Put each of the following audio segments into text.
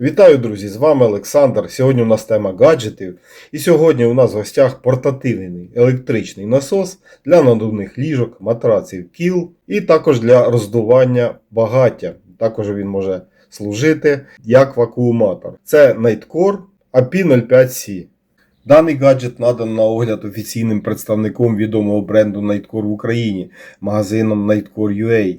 Вітаю, друзі! З вами Олександр. Сьогодні у нас тема гаджетів. І сьогодні у нас в гостях портативний електричний насос для надувних ліжок, матраців кіл і також для роздування багаття. Також він може служити як вакууматор. Це Nightcore AP05C. Даний гаджет надан на огляд офіційним представником відомого бренду Nightcore в Україні, магазином Nightcore.ua.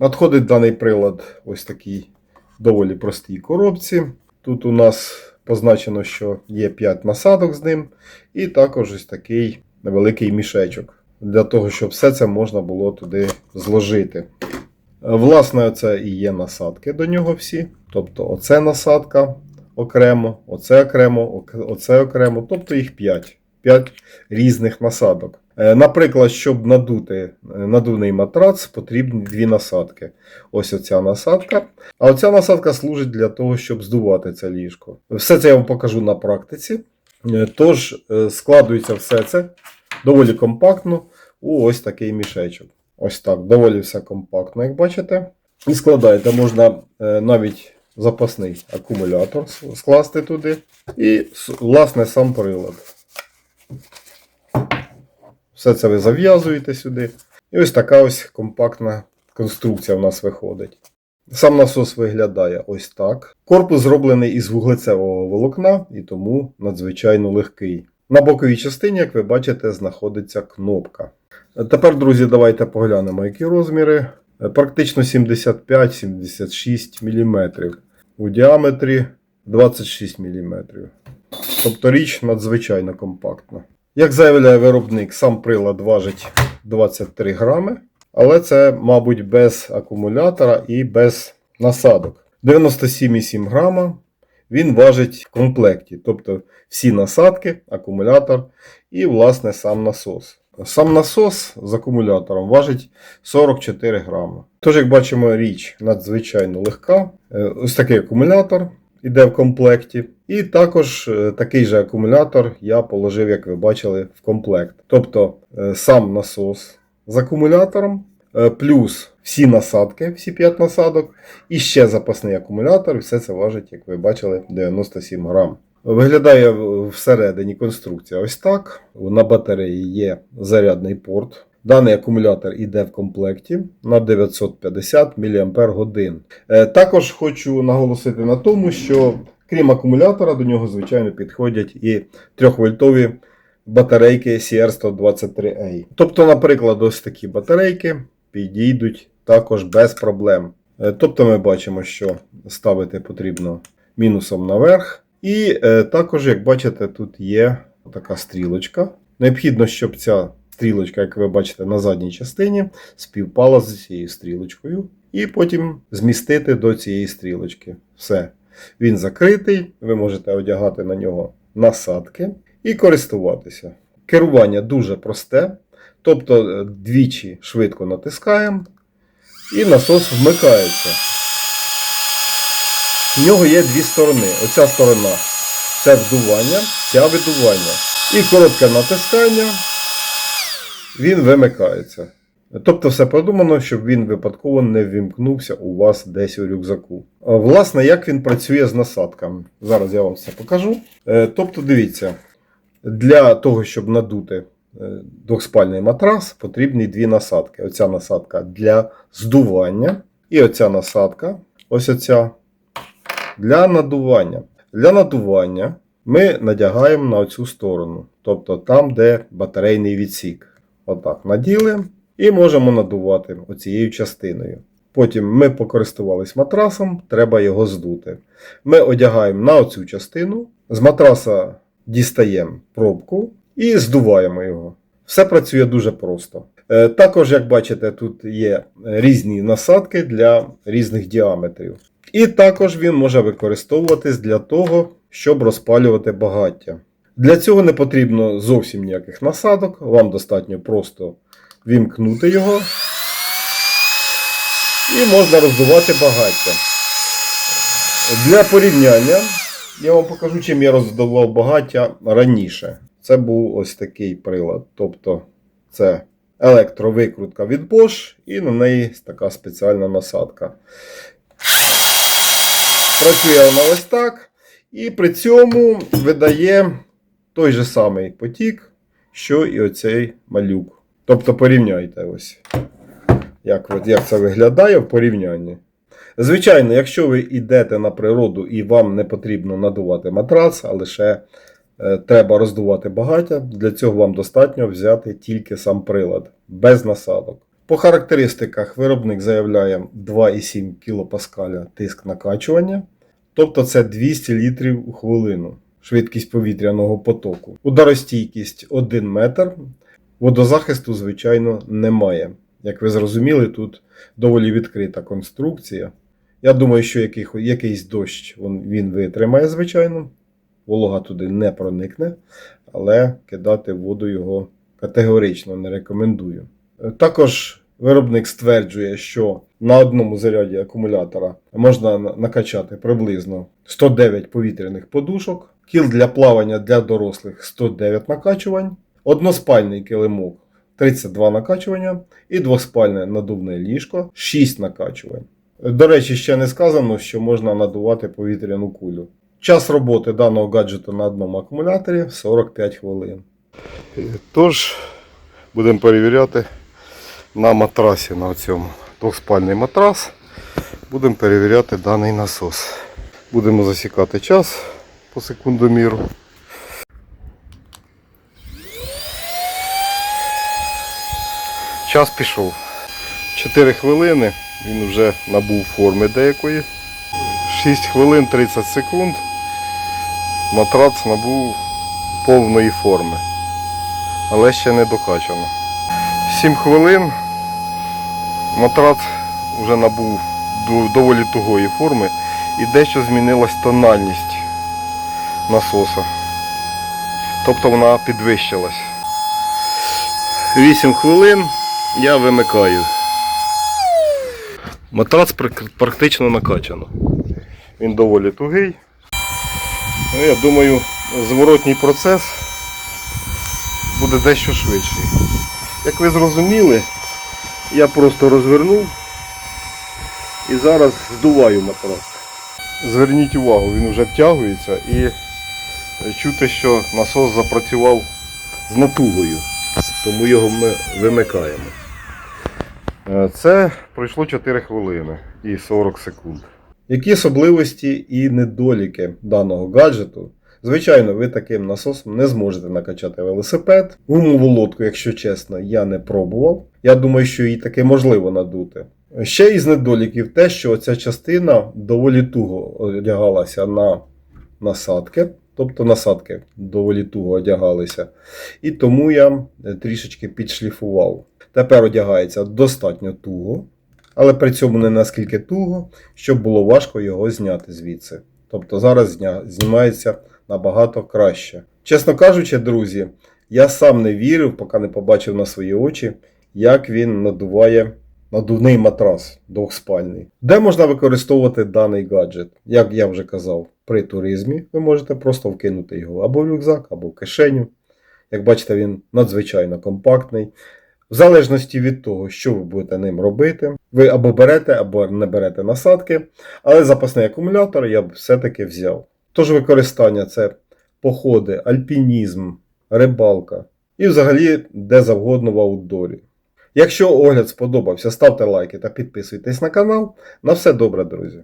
Надходить даний прилад ось такій доволі простій коробці. Тут у нас позначено, що є 5 насадок з ним, і також ось такий невеликий мішечок. Для того, щоб все це можна було туди зложити. Власне, це і є насадки до нього всі. Тобто, оце насадка окремо, оце окремо, оце окремо, тобто їх 5. 5 різних насадок. Е, Наприклад, щоб надути е, надувний матрац, потрібні дві насадки. Ось оця насадка. А оця насадка служить для того, щоб здувати це ліжко. Все це я вам покажу на практиці. Е, Тож складується все це доволі компактно у ось такий мішечок. Ось так, доволі все компактно, як бачите. І складаєте, можна навіть запасний акумулятор скласти туди. І, власне, сам прилад. Все це ви зав'язуєте сюди. І ось така ось компактна конструкція в нас виходить. Сам насос виглядає ось так. Корпус зроблений із вуглецевого волокна і тому надзвичайно легкий. На боковій частині, як ви бачите, знаходиться кнопка. Тепер, друзі, давайте поглянемо, які розміри. Практично 75-76 мм. У діаметрі 26 мм. Тобто річ надзвичайно компактна. Як заявляє виробник, сам прилад важить 23 грами, але це, мабуть, без акумулятора і без насадок. 97,7 грама він важить в комплекті, тобто всі насадки, акумулятор і, власне, сам насос. Сам насос з акумулятором важить 44 грами. Тож, як бачимо, річ надзвичайно легка. Е, Ось такий акумулятор іде в комплекті. І також е, такий же акумулятор я положив, як ви бачили, в комплект. Тобто е, сам насос з акумулятором, е, плюс всі насадки, всі 5 насадок, і ще запасний акумулятор. І все це важить, як ви бачили, 97 грам. Виглядає всередині конструкція ось так. На батареї є зарядний порт. Даний акумулятор іде в комплекті на 950 мАч. Е, Також хочу наголосити на тому, що крім акумулятора, до нього, звичайно, підходять і 3-вольтові батарейки CR123A. Тобто, наприклад, ось такі батарейки підійдуть також без проблем. Е, Тобто ми бачимо, що ставити потрібно мінусом наверх. І е, також, як бачите, тут є така стрілочка. Необхідно, щоб ця стрілочка, як ви бачите, на задній частині співпала з цією стрілочкою. І потім змістити до цієї стрілочки. Все. Він закритий, ви можете одягати на нього насадки і користуватися. Керування дуже просте. Тобто е, двічі швидко натискаємо, і насос вмикається. У нього є дві сторони. Оця сторона це вдування, ця видування. І коротке натискання, він вимикається. Тобто все продумано, щоб він випадково не ввімкнувся у вас десь у рюкзаку. Власне, як він працює з насадками. Зараз я вам це покажу. Е, Тобто, дивіться, для того, щоб надути е, двохспальний матрас, потрібні дві насадки. Оця насадка для здування, і оця насадка, ось оця, для надування. Для надування ми надягаємо на оцю сторону, тобто там, де батарейний відсік. Отак наділи і можемо надувати оцією частиною. Потім ми покористувались матрасом, треба його здути. Ми одягаємо на оцю частину, з матраса дістаємо пробку і здуваємо його. Все працює дуже просто. Е, Також, як бачите, тут є різні насадки для різних діаметрів. І також він може використовуватись для того, щоб розпалювати багаття. Для цього не потрібно зовсім ніяких насадок, вам достатньо просто вімкнути його і можна роздувати багаття. Для порівняння я вам покажу, чим я роздавав багаття раніше. Це був ось такий прилад. Тобто це електровикрутка від Bosch і на неї така спеціальна насадка. Працює вона ось так. І при цьому видає той же самий потік, що і оцей малюк. Тобто порівняйте ось, як, як це виглядає в порівнянні. Звичайно, якщо ви йдете на природу і вам не потрібно надувати матрац, а лише е, треба роздувати багаття, для цього вам достатньо взяти тільки сам прилад, без насадок. По характеристиках виробник заявляє 2,7 кПа тиск накачування, тобто це 200 літрів у хвилину, швидкість повітряного потоку. Ударостійкість 1 метр, водозахисту, звичайно, немає. Як ви зрозуміли, тут доволі відкрита конструкція. Я думаю, що який, якийсь дощ він, витримає, звичайно. Волога туди не проникне, але кидати воду його категорично не рекомендую. Е, Також виробник стверджує, що на одному заряді акумулятора можна накачати приблизно 109 повітряних подушок, кіл для плавання для дорослих 109 накачувань, односпальний килимок 32 накачування і двоспальне надувне ліжко 6 накачувань. До речі, ще не сказано, що можна надувати повітряну кулю. Час роботи даного гаджету на одному акумуляторі 45 хвилин. Тож, будемо перевіряти на матрасі на цьому. Двохспальний матрас. Будемо перевіряти даний насос. Будемо засікати час по секундоміру. Час пішов. 4 хвилини. Він вже набув форми деякої. 6 хвилин 30 секунд. Матрац набув повної форми. Але ще не докачано. 7 хвилин. Матрац вже набув доволі тугої форми і дещо змінилась тональність насоса. Тобто вона підвищилась. 8 хвилин я вимикаю. Матрац практично накачано. Він доволі тугий. Ну, я думаю, зворотній процес буде дещо швидший. Як ви зрозуміли, я просто розвернув і зараз здуваю матрас. Зверніть увагу, він вже втягується і чути, що насос запрацював з натугою, тому його ми вимикаємо. Е, Це пройшло 4 хвилини і 40 секунд. Які особливості і недоліки даного гаджету? Звичайно, ви таким насосом не зможете накачати велосипед. Гумову лодку, якщо чесно, я не пробував. Я думаю, що її таки можливо надути. Ще із недоліків те, що ця частина доволі туго одягалася на насадки, тобто насадки доволі туго одягалися. І тому я е, трішечки підшліфував. Тепер одягається достатньо туго, але при цьому не наскільки туго, щоб було важко його зняти звідси. Тобто зараз знімається набагато краще. Чесно кажучи, друзі, я сам не вірив, поки не побачив на свої очі, як він надуває надувний матрас двохспальний. Де можна використовувати даний гаджет? Як я вже казав, при туризмі ви можете просто вкинути його або в рюкзак, або в кишеню. Як бачите, він надзвичайно компактний. В залежності від того, що ви будете ним робити, ви або берете, або не берете насадки, але запасний акумулятор я б все-таки взяв. Тож використання це походи, альпінізм, рибалка і взагалі де завгодно в аутдорі. Якщо огляд сподобався, ставте лайки та підписуйтесь на канал. На все добре, друзі!